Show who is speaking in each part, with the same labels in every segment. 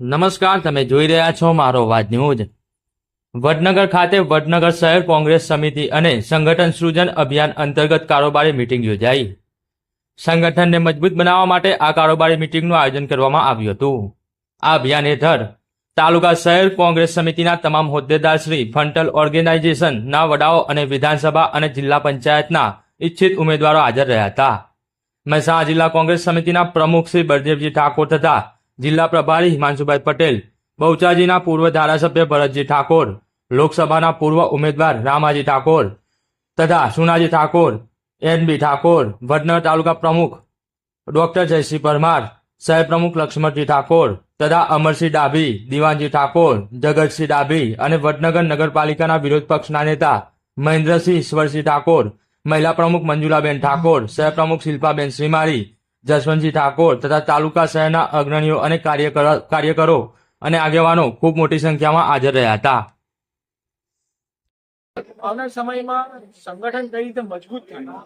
Speaker 1: નમસ્કાર, તમે જોઈ રહ્યા છો મારો અવાજ ન્યૂઝ. વડનગર ખાતે વડનગર શહેર કોંગ્રેસ સમિતિ અને સંગઠન સૃજન અભિયાન અંતર્ગત કારોબારી મિટિંગ યોજાઈ. સંગઠનને મજબૂત બનાવવા માટે આ કારોબારી મિટિંગનું આયોજન કરવામાં આવ્યું હતું. આ અભિયાન હેઠળ તાલુકા શહેર કોંગ્રેસ સમિતિના તમામ હોદ્દેદાર શ્રી ફંટલ ઓર્ગેનાઇઝેશનના વડાઓ અને વિધાનસભા અને જિલ્લા પંચાયતના ઇચ્છિત ઉમેદવારો હાજર રહ્યા હતા. મહેસાણા જિલ્લા કોંગ્રેસ સમિતિના પ્રમુખ શ્રી બળદેવજી ઠાકોર તથા જિલ્લા પ્રભારી હિમાંશુભાઈ પટેલ બહુચાજીના પૂર્વ ધારાસભ્ય ભરતજી ઠાકોર, લોકસભાના પૂર્વ ઉમેદવાર રામાજી ઠાકોર તથા સુનાજી ઠાકોર, એન બી ઠાકોર, વડનગર તાલુકા પ્રમુખ ડોક્ટર જયસિંહ પરમાર, સાહેબ પ્રમુખ લક્ષ્મણજી ઠાકોર તથા અમરસિંહ ડાભી, દિવાનજી ઠાકોર, જગતસિંહ ડાભી અને વડનગર નગરપાલિકાના વિરોધ પક્ષના નેતા મહેન્દ્રસિંહ ઈશ્વરસિંહ ઠાકોર, મહિલા પ્રમુખ મંજુલાબેન ઠાકોર શહેર પ્રમુખ શિલ્પાબેન શ્રીમાળી જસવંતજી ઠાકોર તથા તાલુકા શહેરના અગ્રણીઓ અને કાર્યકરો અને આગેવાનો ખૂબ મોટી સંખ્યામાં હાજર રહ્યા હતા.
Speaker 2: આવનાર સમયમાં સંગઠન કઈ રીતે મજબૂત થાય,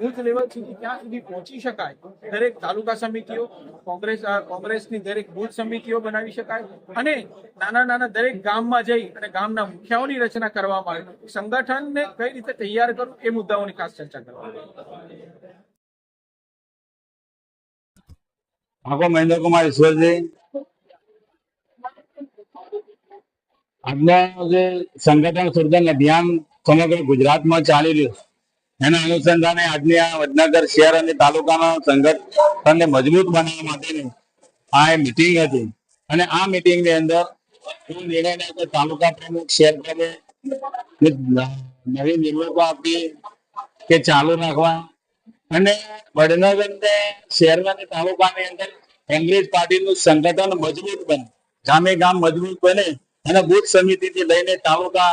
Speaker 2: બુથ લેવલ સુધી ક્યાં સુધી પહોંચી શકાય, દરેક તાલુકા સમિતિઓ, કોંગ્રેસ કોંગ્રેસની દરેક બુથ સમિતિઓ બનાવી શકાય અને નાના નાના દરેક ગામમાં જઈ અને ગામના મુખ્યાઓની રચના કરવામાં આવે. સંગઠનને કઈ રીતે તૈયાર કરવું એ મુદ્દાઓની ખાસ ચર્ચા કરવામાં
Speaker 3: ઠાકોર મહેન્દ્ર કુમાર ઈશ્વરજી આજના જે સંગઠન સર્જન અભિયાન સમગ્ર ગુજરાતમાં ચાલી રહ્યું એના અનુસંધાને આજની આ વડનગર શહેર અને તાલુકાના સંગઠનને મજબૂત બનાવવા માટેની આ મીટિંગ હતી. અને આ મીટિંગની અંદર હું નિર્ણય લેવો તાલુકા પ્રમુખ, શહેર પ્રમુખ નવી નિમણૂકો આપી કે ચાલુ રાખવા અને વડનગરને શહેરના તાલુકાની અંદર કોંગ્રેસ પાર્ટીનું સંગઠન મજબૂત બને ગામે ગામ મજબૂત બને અને બુથ સમિતિથી લઈને તાલુકા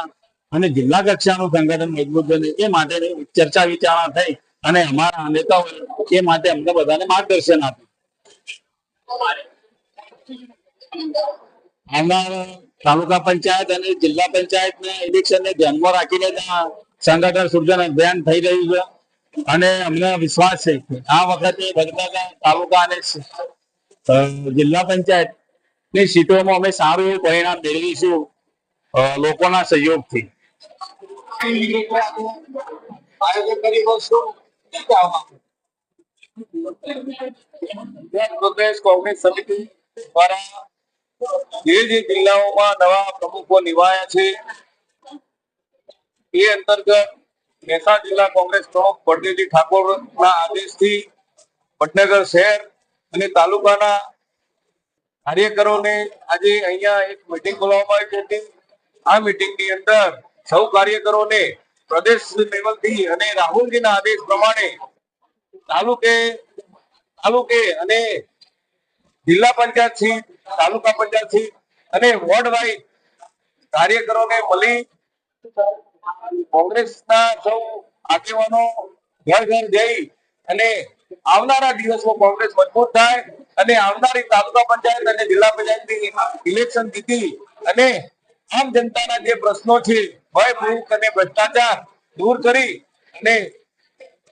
Speaker 3: અને જિલ્લા કક્ષાનું સંગઠન મજબૂત બને. એ માટે ચર્ચા વિચારણા થઈ અને અમારા નેતાઓ એ માટે અમને બધાને માર્ગદર્શન આપ્યું. આવનાર તાલુકા પંચાયત અને જિલ્લા પંચાયતના ઇલેક્શનને ધ્યાનમાં રાખીને સંગઠન સર્જન અભિયાન થઈ રહ્યું છે. અને અમને વિશ્વાસ છે કે આ વખતે વડનગર તાલુકા અને જિલ્લા પંચાયતની સીટોમાં અમે સારું એવું પરિણામ મેળવીશું લોકોના સહયોગથી.
Speaker 4: જે જે જિલ્લાઓમાં નવા પ્રમુખો નિભાયા છે. એ અંતર્ગત મહેસાણા જિલ્લા કોંગ્રેસ પ્રમુખ બળદેવજી ઠાકોરના આદેશથી પટનગર શહેર અને તાલુકાના કાર્યકરોને આજે અહીંયા એક મીટિંગ બોલાવવામાં આવી હતી. આ મીટિંગની અંદર સૌ કાર્યકરોને પ્રદેશ લેવલથી અને રાહુલજીના આદેશ પ્રમાણે તાલુકે તાલુકે અને જિલ્લા પંચાયત સીટ, તાલુકા પંચાયત સીટ અને વોર્ડ વાઇઝ કાર્યકરોને મળી કોંગ્રેસના સૌ આગેવાનો ઘર ઘર જઈ અને આવનારા દિવસમાં કોંગ્રેસ મજબૂત થાય અને આવનારી તાલુકા પંચાયત અને જિલ્લા પંચાયતની ઇલેક્શન જીતી અને આમ જનતાના જે પ્રશ્નો છે, ભય, ભૂખ અને ભ્રષ્ટાચાર દૂર કરી અને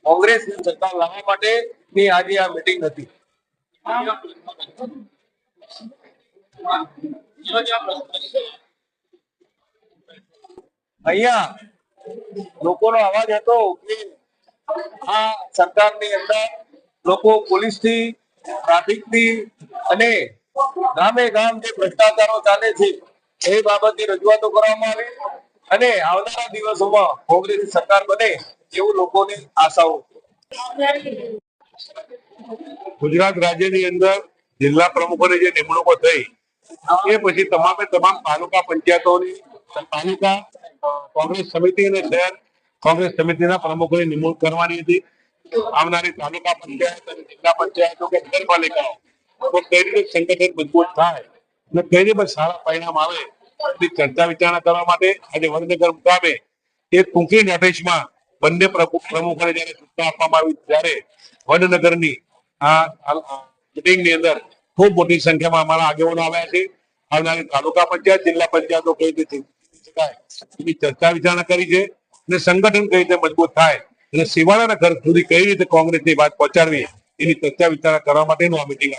Speaker 4: કોંગ્રેસની સરકાર લાવવા માટેની આજે આ મીટિંગ હતી. અહીંયા લોકોનો અવાજ હતો કે આ સરકારની અંદર લોકો પોલીસથી, ટ્રાફિકથી અને ગામે ગામ જે ભ્રષ્ટાચારો ચાલે છે, એ બાબતની રજૂઆતો કરવામાં આવી અને આવનારા દિવસોમાં કોંગ્રેસ સરકાર બને એવું લોકોની આશાઓ.
Speaker 5: ગુજરાત રાજ્યની અંદર જિલ્લા પ્રમુખોની જે નિમણૂકો થઈ, એ પછી તમામે તમામ તાલુકા પંચાયતોની, તાલુકા કોંગ્રેસ સમિતિ અને શહેર કોંગ્રેસ સમિતિના પ્રમુખોની નિમણૂક કરવાની હતી. આવનારી તાલુકા પંચાયત અને જિલ્લા પંચાયતો કે નગરપાલિકાઓ તો કઈ રીતે સંગઠન મજબૂત થાય અને કઈ રીતે સારા પરિણામ આવે એની ચર્ચા વિચારણા કરવા માટે આજે વડનગર મુકામે એક ટૂંકી નોટિસમાં બંને પ્રમુખોને જયારે સૂચના આપવામાં આવી ત્યારે વડનગરની આ મિટિંગની અંદર ખૂબ મોટી સંખ્યામાં અમારા આગેવાનો આવ્યા છે. આવનારી તાલુકા પંચાયત, જિલ્લા પંચાયતો કઈ રીતે ચર્ચા વિચારણા કરી છે અને સંગઠન કઈ રીતે મજબૂત થાય અને સેવાળાના ઘર સુધી કઈ રીતે કોંગ્રેસની વાત પહોંચાડવી એની ચર્ચા વિચારણા કરવા માટેનું આ મિટિંગ